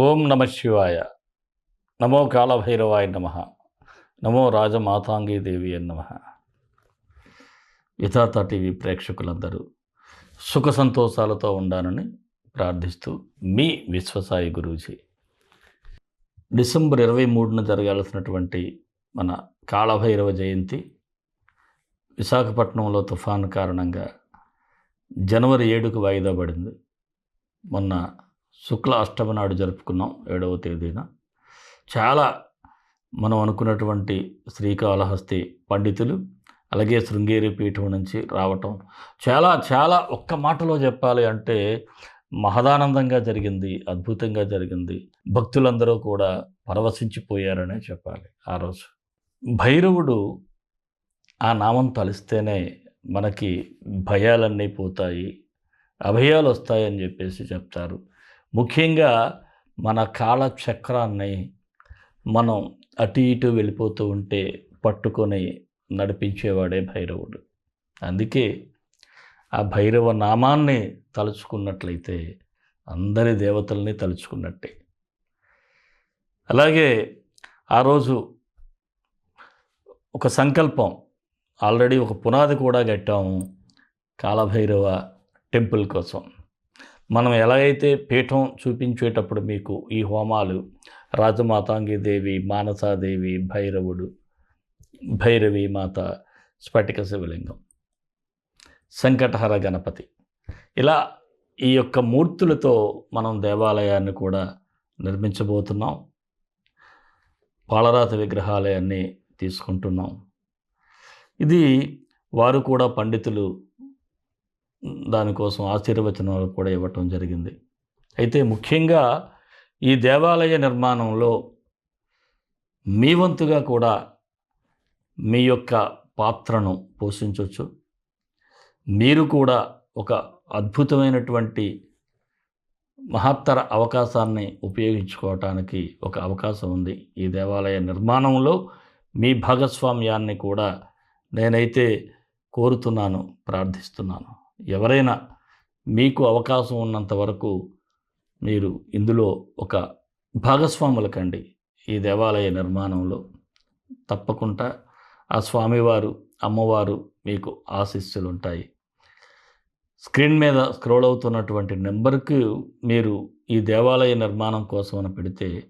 ఓం నమ శివాయ. నమో కాలభైరవాయ నమ. నమో రాజమాతాంగీదేవి నమ. యథాత టీవీ ప్రేక్షకులందరూ సుఖ సంతోషాలతో ఉండాలని ప్రార్థిస్తూ మీ విశ్వసాయి గురూజీ. డిసెంబర్ ఇరవై మూడున జరగాల్సినటువంటి మన కాళభైరవ జయంతి విశాఖపట్నంలో తుఫాను కారణంగా జనవరి ఏడుకు వాయిదా పడింది. మొన్న శుక్ల అష్టమి నాడు జరుపుకున్నాం ఏడవ తేదీన. చాలా మనం అనుకున్నటువంటి శ్రీకాళహస్తి పండితులు అలాగే శృంగేరి పీఠం నుంచి రావటం. చాలా చాలా ఒక్క మాటలో చెప్పాలి అంటే మహదానందంగా జరిగింది అద్భుతంగా జరిగింది. భక్తులందరూ కూడా పరవశించిపోయారనే చెప్పాలి ఆ రోజు. భైరవుడు ఆ నామం తలిస్తేనే మనకి భయాలన్నీ పోతాయి అభయాలు వస్తాయని చెప్పేసి చెప్తారు. ముఖ్యంగా మన కాలచక్రాన్ని చక్రాన్ని మనం అటు ఇటు వెళ్ళిపోతూ ఉంటే పట్టుకొని నడిపించేవాడే భైరవుడు. అందుకే ఆ భైరవ నామాన్ని తలుచుకున్నట్లయితే అందరి దేవతల్ని తలుచుకున్నట్టే. అలాగే ఆ రోజు ఒక సంకల్పం ఆల్రెడీ ఒక పునాది కూడా కట్టాము కాలభైరవ టెంపుల్ కోసం. మనం ఎలాగైతే పీఠం చూపించేటప్పుడు మీకు ఈ హోమాలు రాజమాతాంగిదేవి మానసాదేవి భైరవుడు భైరవి మాత స్ఫటిక శివలింగం సంకటహర గణపతి. ఇలా ఈ యొక్క మూర్తులతో మనం దేవాలయాన్ని కూడా నిర్మించబోతున్నాం. పాలరాతి విగ్రహాలయాన్ని తీసుకుంటున్నాం. ఇది వారు కూడా పండితులు దానికోసం ఆశీర్వచనాలు కూడా ఇవ్వటం జరిగింది. అయితే ముఖ్యంగా ఈ దేవాలయ నిర్మాణంలో మీ వంతుగా కూడా మీ యొక్క పాత్రను పోషించవచ్చు. మీరు కూడా ఒక అద్భుతమైనటువంటి మహత్తర అవకాశాన్ని ఉపయోగించుకోవటానికి ఒక అవకాశం ఉంది. ఈ దేవాలయ నిర్మాణంలో మీ భాగస్వామ్యాన్ని కూడా నేనైతే కోరుతున్నాను ప్రార్థిస్తున్నాను. ఎవరైనా మీకు అవకాశం ఉన్నంత వరకు మీరు ఇందులో ఒక భాగస్వాములకండి. ఈ దేవాలయ నిర్మాణంలో తప్పకుండా ఆ స్వామివారు అమ్మవారు మీకు ఆశీస్సులు ఉంటాయి స్క్రీన్ మీద స్క్రోల్ అవుతున్నటువంటి నెంబర్కి మీరు ఈ దేవాలయ నిర్మాణం కోసం అని పెడితే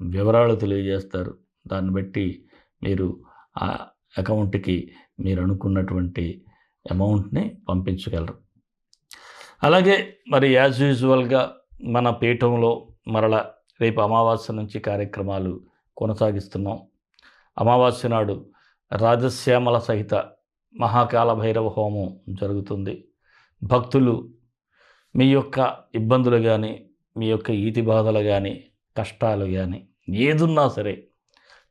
వివరాలు తెలియజేస్తారు. దాన్ని బట్టి మీరు ఆ అకౌంట్కి మీరు అనుకున్నటువంటి అమౌంట్ని పంపించగలరు. అలాగే మరి యాజ్ యూజువల్గా మన పీఠంలో మరల రేపు అమావాస్య నుంచి కార్యక్రమాలు కొనసాగిస్తున్నాం. అమావాస్య నాడు రాజశ్యామల సహిత మహాకాల భైరవ హోమం జరుగుతుంది. భక్తులు మీ యొక్క ఇబ్బందులు కానీ మీ యొక్క ఈతి బాధలు కానీ కష్టాలు కానీ ఏదున్నా సరే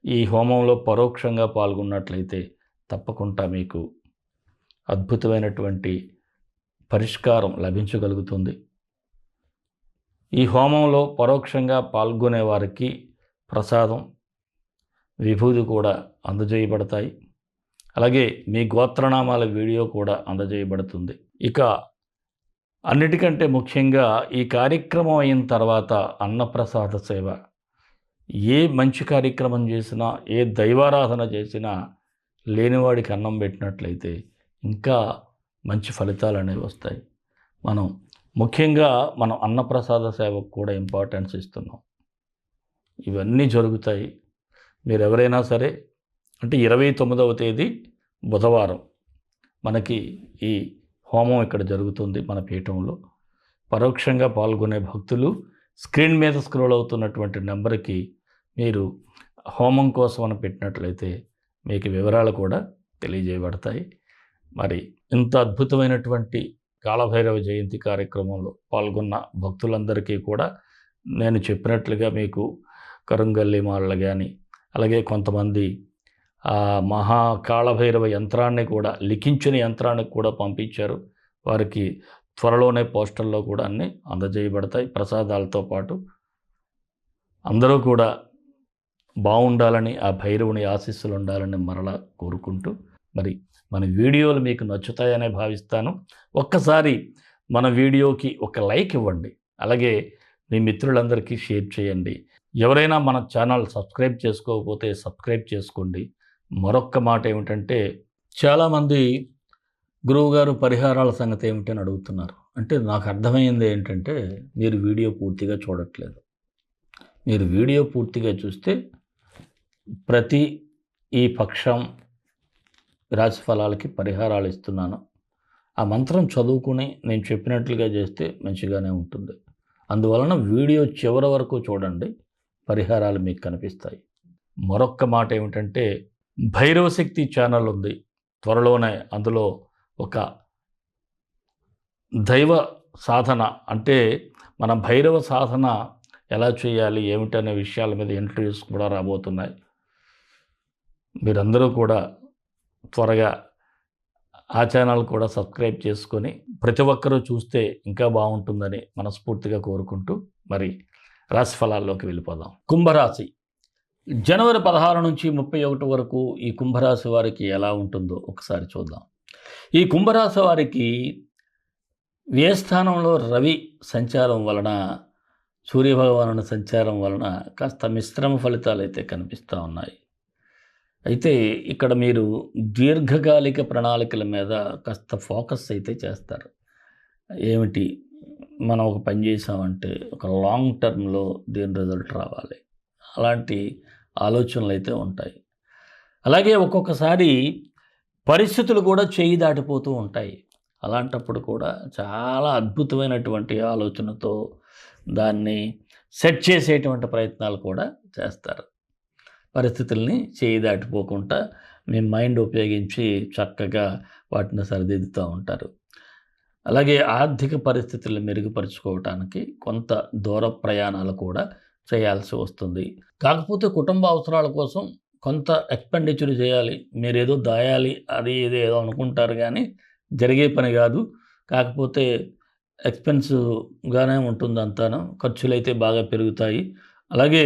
ఈ హోమంలో పరోక్షంగా పాల్గొన్నట్లయితే తప్పకుండా మీకు అద్భుతమైనటువంటి పరిష్కారం లభించగలుగుతుంది. ఈ హోమంలో పరోక్షంగా పాల్గొనే వారికి ప్రసాదం విభూది కూడా అందజేయబడతాయి. అలాగే మీ గోత్రనామాల వీడియో కూడా అందజేయబడుతుంది. ఇక అన్నిటికంటే ముఖ్యంగా ఈ కార్యక్రమం అయిన తర్వాత అన్నప్రసాద సేవ. ఏ మంచి కార్యక్రమం చేసినా ఏ దైవారాధన చేసినా లేనివాడికి అన్నం పెట్టినట్లయితే ఇంకా మంచి ఫలితాలు అనేవి వస్తాయి. మనం ముఖ్యంగా మనం అన్నప్రసాద సేవకు కూడా ఇంపార్టెన్స్ ఇస్తున్నాం. ఇవన్నీ జరుగుతాయి. మీరు ఎవరైనా సరే అంటే ఇరవై తొమ్మిదవ తేదీ బుధవారం మనకి ఈ హోమం ఇక్కడ జరుగుతుంది మన పీఠంలో. పరోక్షంగా పాల్గొనే భక్తులు స్క్రీన్ మీద స్క్రోల్ అవుతున్నటువంటి నెంబర్కి మీరు హోమం కోసం అని పెట్టినట్లయితే మీకు వివరాలు కూడా తెలియజేయబడతాయి. మరి ఇంత అద్భుతమైనటువంటి కాళభైరవ జయంతి కార్యక్రమంలో పాల్గొన్న భక్తులందరికీ కూడా నేను చెప్పినట్లుగా మీకు కరుంగల్లి మాలలు కానీ అలాగే కొంతమంది ఆ మహా కాళభైరవ యంత్రాన్ని కూడా లిఖించిన యంత్రానికి కూడా పంపించారు. వారికి త్వరలోనే పోస్టల్లో కూడా అన్నీ అందజేయబడతాయి. ప్రసాదాలతో పాటు అందరూ కూడా బాగుండాలని ఆ భైరవుని ఆశీస్సులు ఉండాలని మరలా కోరుకుంటూ మరి మన వీడియోలు మీకు నచ్చుతాయనే భావిస్తాను. ఒక్కసారి మన వీడియోకి ఒక లైక్ ఇవ్వండి. అలాగే మీ మిత్రులందరికీ షేర్ చేయండి. ఎవరైనా మన ఛానల్ సబ్స్క్రైబ్ చేసుకోకపోతే సబ్స్క్రైబ్ చేసుకోండి. మరొక్క మాట ఏమిటంటే చాలామంది గురువుగారు పరిహారాల సంగతి ఏమిటని అడుగుతున్నారు. అంటే నాకు అర్థమైంది ఏంటంటే మీరు వీడియో పూర్తిగా చూడట్లేదు. మీరు వీడియో పూర్తిగా చూస్తే ప్రతి ఈ పక్షం రాశి ఫలాలకి పరిహారాలు ఇస్తున్నాను. ఆ మంత్రం చదువుకుని నేను చెప్పినట్లుగా చేస్తే మంచిగానే ఉంటుంది. అందువలన వీడియో చివరి వరకు చూడండి. పరిహారాలు మీకు కనిపిస్తాయి. మరొక్క మాట ఏమిటంటే భైరవశక్తి ఛానల్ ఉంది. త్వరలోనే అందులో ఒక దైవ సాధన అంటే మన భైరవ సాధన ఎలా చేయాలి ఏమిటనే విషయాల మీద ఇంటర్వ్యూస్ కూడా రాబోతున్నాయి. మీరందరూ కూడా త్వరగా ఆ ఛానల్ కూడా సబ్స్క్రైబ్ చేసుకొని ప్రతి ఒక్కరూ చూస్తే ఇంకా బాగుంటుందని మనస్ఫూర్తిగా కోరుకుంటూ మరి రాశి ఫలాల్లోకి వెళ్ళిపోదాం. కుంభరాశి. జనవరి పదహారు నుంచి ముప్పై ఒకటి వరకు ఈ కుంభరాశి వారికి ఎలా ఉంటుందో ఒకసారి చూద్దాం. ఈ కుంభరాశి వారికి వ్యయస్థానంలో రవి సంచారం వలన సూర్యభగవాను సంచారం వలన కాస్త మిశ్రమ ఫలితాలు అయితే కనిపిస్తూ ఉన్నాయి. అయితే ఇక్కడ మీరు దీర్ఘకాలిక ప్రణాళికల మీద కాస్త ఫోకస్ అయితే చేస్తారు. ఏమిటి? మనం ఒక పని చేసామంటే ఒక లాంగ్ టర్మ్లో దీని రిజల్ట్ రావాలి. అలాంటి ఆలోచనలు అయితే ఉంటాయి. అలాగే ఒక్కొక్కసారి పరిస్థితులు కూడా చేయి దాటిపోతూ ఉంటాయి. అలాంటప్పుడు కూడా చాలా అద్భుతమైనటువంటి ఆలోచనతో దాన్ని సెట్ చేసేటువంటి ప్రయత్నాలు కూడా చేస్తారు. పరిస్థితుల్ని చేయి దాటిపోకుండా మీ మైండ్ ఉపయోగించి చక్కగా వాటిని సరిదిద్దుతూ ఉంటారు. అలాగే ఆర్థిక పరిస్థితులను మెరుగుపరుచుకోవటానికి కొంత దూర ప్రయాణాలు కూడా చేయాల్సి వస్తుంది. కాకపోతే కుటుంబ అవసరాల కోసం కొంత ఎక్స్పెండిచర్ చేయాలి. మీరు ఏదో దాయాలి అది ఇది ఏదో అనుకుంటారు కానీ జరిగే పని కాదు. కాకపోతే ఎక్స్పెన్సివ్గానే ఉంటుంది అంతాను ఖర్చులు అయితే బాగా పెరుగుతాయి. అలాగే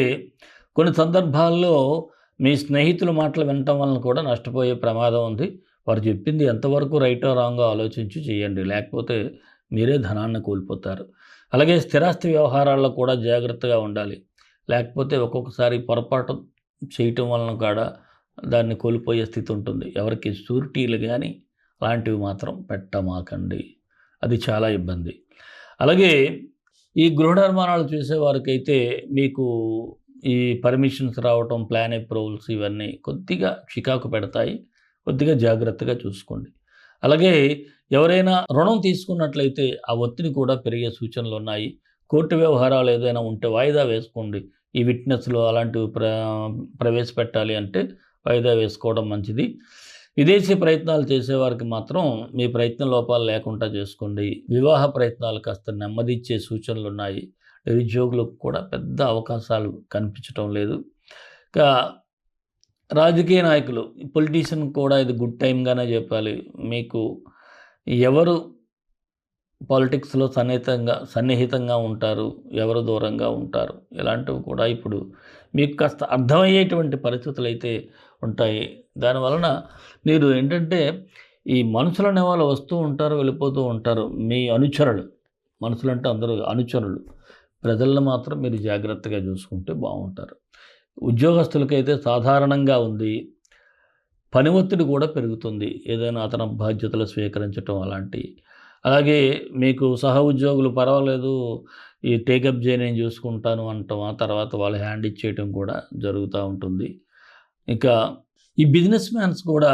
కొన్ని సందర్భాల్లో మీ స్నేహితుల మాటలు వినటం వలన కూడా నష్టపోయే ప్రమాదం ఉంది. వారు చెప్పింది ఎంతవరకు రైటో రాంగో ఆలోచించి చేయండి. లేకపోతే మీరే ధనాన్ని కోల్పోతారు. అలాగే స్థిరాస్తి వ్యవహారాల్లో కూడా జాగ్రత్తగా ఉండాలి. లేకపోతే ఒక్కొక్కసారి పొరపాటు చేయటం వలన కూడా దాన్ని కోల్పోయే స్థితి ఉంటుంది. ఎవరికి షూరిటీలు కానీ అలాంటివి మాత్రం పెట్టమాకండి. అది చాలా ఇబ్బంది. అలాగే ఈ గృహ నిర్మాణాలు చూసేవారికైతే మీకు ఈ పర్మిషన్స్ రావటం ప్లాన్ అప్రూవల్స్ ఇవన్నీ కొద్దిగా చికాకు పెడతాయి. కొద్దిగా జాగ్రత్తగా చూసుకోండి. అలాగే ఎవరైనా రుణం తీసుకున్నట్లయితే ఆ ఒత్తిడి కూడా పెరిగే సూచనలు ఉన్నాయి. కోర్టు వ్యవహారాలు ఏదైనా ఉంటే వాయిదా వేసుకోండి. ఈ విట్నెస్లు అలాంటివి ప్ర ప్రవేశపెట్టాలి అంటే వాయిదా వేసుకోవడం మంచిది. విదేశీ ప్రయత్నాలు చేసేవారికి మాత్రం మీ ప్రయత్న లోపాలు లేకుండా చేసుకోండి. వివాహ ప్రయత్నాలు కాస్త నెమ్మదిచ్చే సూచనలు ఉన్నాయి. నిరుద్యోగులకు కూడా పెద్ద అవకాశాలు కనిపించటం లేదు. ఇంకా రాజకీయ నాయకులు పొలిటీషియన్ కూడా ఇది గుడ్ టైంగానే చెప్పాలి. మీకు ఎవరు పాలిటిక్స్లో సన్నిహితంగా సన్నిహితంగా ఉంటారు? ఎవరు దూరంగా ఉంటారు? ఇలాంటివి కూడా ఇప్పుడు మీకు కాస్త అర్థమయ్యేటువంటి పరిస్థితులు అయితే ఉంటాయి దానివలన మీరు ఏంటంటే ఈ మనుషులు వాళ్ళు వస్తూ ఉంటారు వెళ్ళిపోతూ ఉంటారు. మీ అనుచరులు మనుషులంటే అందరూ అనుచరులు. ప్రజలను మాత్రం మీరు జాగ్రత్తగా చూసుకుంటే బాగుంటారు. ఉద్యోగస్తులకైతే సాధారణంగా ఉంది పని ఒత్తిడి కూడా పెరుగుతుంది. ఏదైనా అతను బాధ్యతలు స్వీకరించడం అలాంటి. అలాగే మీకు సహ ఉద్యోగులు పర్వాలేదు ఈ టేకప్ చేయి నేను చూసుకుంటాను అంటాం ఆ తర్వాత వాళ్ళు హ్యాండ్ ఇచ్చేయటం కూడా జరుగుతూ ఉంటుంది. ఇంకా ఈ బిజినెస్ మ్యాన్స్ కూడా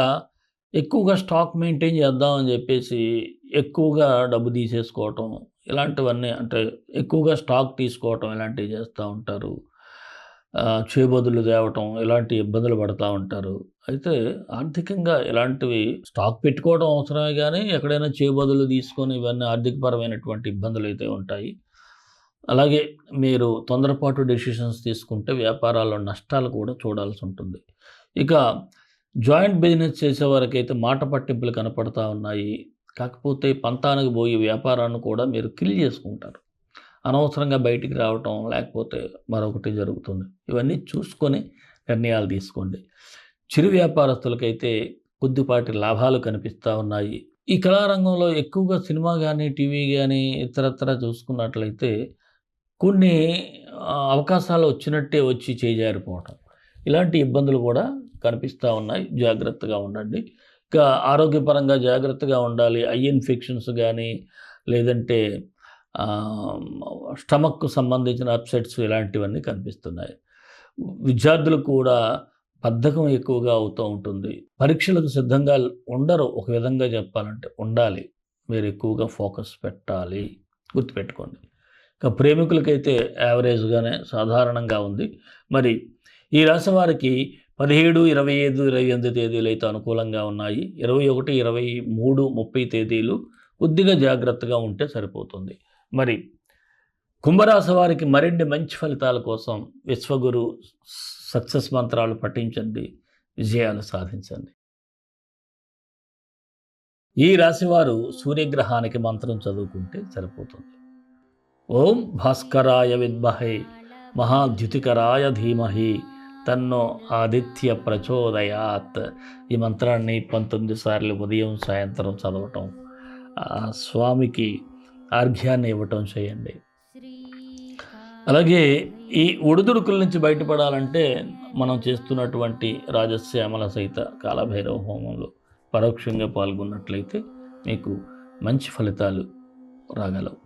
ఎక్కువగా స్టాక్ మెయింటైన్ చేద్దామని చెప్పేసి ఎక్కువగా డబ్బు తీసేసుకోవటం ఇలాంటివన్నీ అంటే ఎక్కువగా స్టాక్ తీసుకోవటం ఇలాంటివి చేస్తూ ఉంటారు. చేబదులు తేవటం ఇలాంటి ఇబ్బందులు పడుతూ ఉంటారు. అయితే ఆర్థికంగా ఇలాంటివి స్టాక్ పెట్టుకోవడం అవసరమే కానీ ఎక్కడైనా చేబదులు తీసుకొని ఇవన్నీ ఆర్థికపరమైనటువంటి ఇబ్బందులు అయితే ఉంటాయి. అలాగే మీరు తొందరపాటు డెసిషన్స్ తీసుకుంటే వ్యాపారాల్లో నష్టాలు కూడా చూడాల్సి ఉంటుంది. ఇక జాయింట్ బిజినెస్ చేసేవారికైతే మాట పట్టింపులు కనపడతా ఉన్నాయి. కాకపోతే పంతానికి పోయే వ్యాపారాన్ని కూడా మీరు కిల్ చేసుకుంటారు. అనవసరంగా బయటికి రావటం లేకపోతే మరొకటి జరుగుతుంది. ఇవన్నీ చూసుకొని నిర్ణయాలు తీసుకోండి. చిరు వ్యాపారస్తులకైతే కొద్దిపాటి లాభాలు కనిపిస్తూ ఉన్నాయి. ఈ కళారంగంలో ఎక్కువగా సినిమా కానీ టీవీ కానీ ఇతరత్ర చూసుకున్నట్లయితే కొన్ని అవకాశాలు వచ్చినట్టే వచ్చి చేజారిపోవటం. ఇలాంటి ఇబ్బందులు కూడా కనిపిస్తూ ఉన్నాయి. జాగ్రత్తగా ఉండండి. ఆరోగ్యపరంగా జాగ్రత్తగా ఉండాలి. ఐ ఇన్ఫెక్షన్స్ కానీ లేదంటే స్టమక్కు సంబంధించిన అప్సెట్స్ ఇలాంటివన్నీ కనిపిస్తున్నాయి. విద్యార్థులు కూడా బద్ధకం ఎక్కువగా అవుతూ ఉంటుంది. పరీక్షలకు సిద్ధంగా ఉండరు. ఒక విధంగా చెప్పాలంటే ఉండాలి. మీరు ఎక్కువగా ఫోకస్ పెట్టాలి. గుర్తుపెట్టుకోండి. ఇక ప్రేమికులకైతే యావరేజ్గానే సాధారణంగా ఉంది. మరి ఈ రాశి వారికి పదిహేడు ఇరవై ఐదు ఇరవై ఎనిమిది తేదీలు అయితే అనుకూలంగా ఉన్నాయి. ఇరవై ఒకటి ఇరవై మూడు ముప్పై తేదీలు కొద్దిగా జాగ్రత్తగా ఉంటే సరిపోతుంది. మరి కుంభరాశి వారికి మరిన్ని మంచి ఫలితాల కోసం విశ్వగురు సక్సెస్ మంత్రాలు పఠించండి విజయాలు సాధించండి. ఈ రాశివారు సూర్యగ్రహానికి మంత్రం చదువుకుంటే సరిపోతుంది. ఓం భాస్కరాయ విద్మహే మహాద్యుతికరాయ ధీమహి తన్నో ఆదిత్య ప్రచోదయాత్. ఈ మంత్రాన్ని పంతొమ్మిది సార్లు ఉదయం సాయంత్రం చదవటం ఆ స్వామికి ఆర్ఘ్యాన్ని ఇవ్వటం చేయండి. అలాగే ఈ ఒడిదుడుకుల నుంచి బయటపడాలంటే మనం చేస్తున్నటువంటి రాజశ్యామల సహిత కాలభైరవ హోమంలో పరోక్షంగా పాల్గొన్నట్లయితే మీకు మంచి ఫలితాలు రాగలవు.